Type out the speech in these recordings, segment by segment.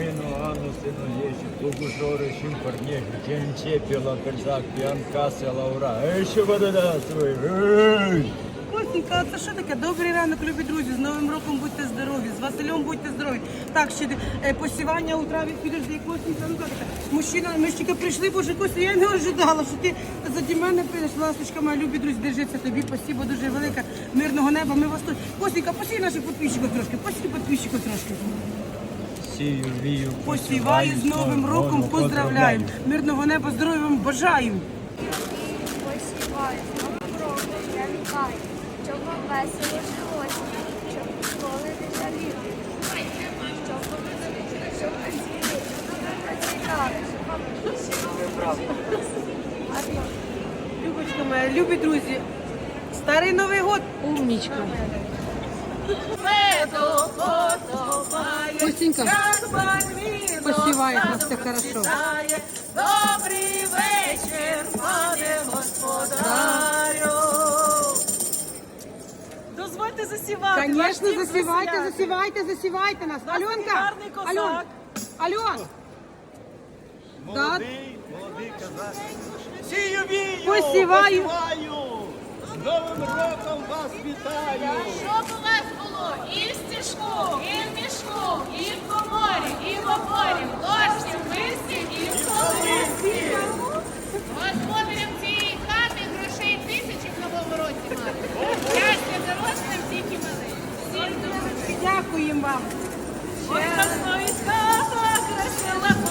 вину, Анну, сину Єші, Богу Жори, Шим Парнєжі, Ченче, Піла, Кальзак, Піанкаси, Лаура. Ей, що буде да свої? Костенька, а це що таке? Добрий ранок, любі друзі. З Новим роком будьте здорові, з Василем будьте здорові. Так, ще е, посівання у траві підожди, Костенька, ну як? Мужчина, ми ж тільки прийшли, боже, Костя, я не ожидала, що ти заді мене прийдеш. Ласточка моя, любі друзі, держиться тобі, спасибо дуже велике, мирного неба, ми вас тут. Костенька, посій наших підписчиків трошки, посій підписчиків трошки. Сію, вію, Посіваю з Новим роком, поздравляю. Мирного неба, здоров'я вам бажаю. Посіваю, новим роком я вітаю, щоб вам весело жилося, щоб ніколи не жаліли, щоб щоб працювали, працювали, щоб вам більше А то Любочка моя, любі друзі, старий Новий год. Умнічка. Костенька, нас все хорошо. Добрий вечір, пане господарю. Дозвольте засівати. Звісно, дім засівайте, засівайте, засівайте нас. Альонка, гарний козак. Альон, Альон, Молодий, молодий казак. Сію, вію, Посіваю. посіваю. З Новим роком вас вітаю. Щоб у вас було і стіжку, і і в коморі, і в опорі, в ложці, в мисці, і в соломці. Господарям цієї хати грошей тисячі в новому році мати. Щастя дорослим, тільки малим. Всім добре. дякуємо вам. Красила палата,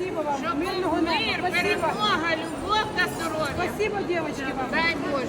Спасибо вам, Щоб мирного неба. мир, Спасибо. перемога, любов та здоров'я. Спасибо, девочки, вам. Дай Боже.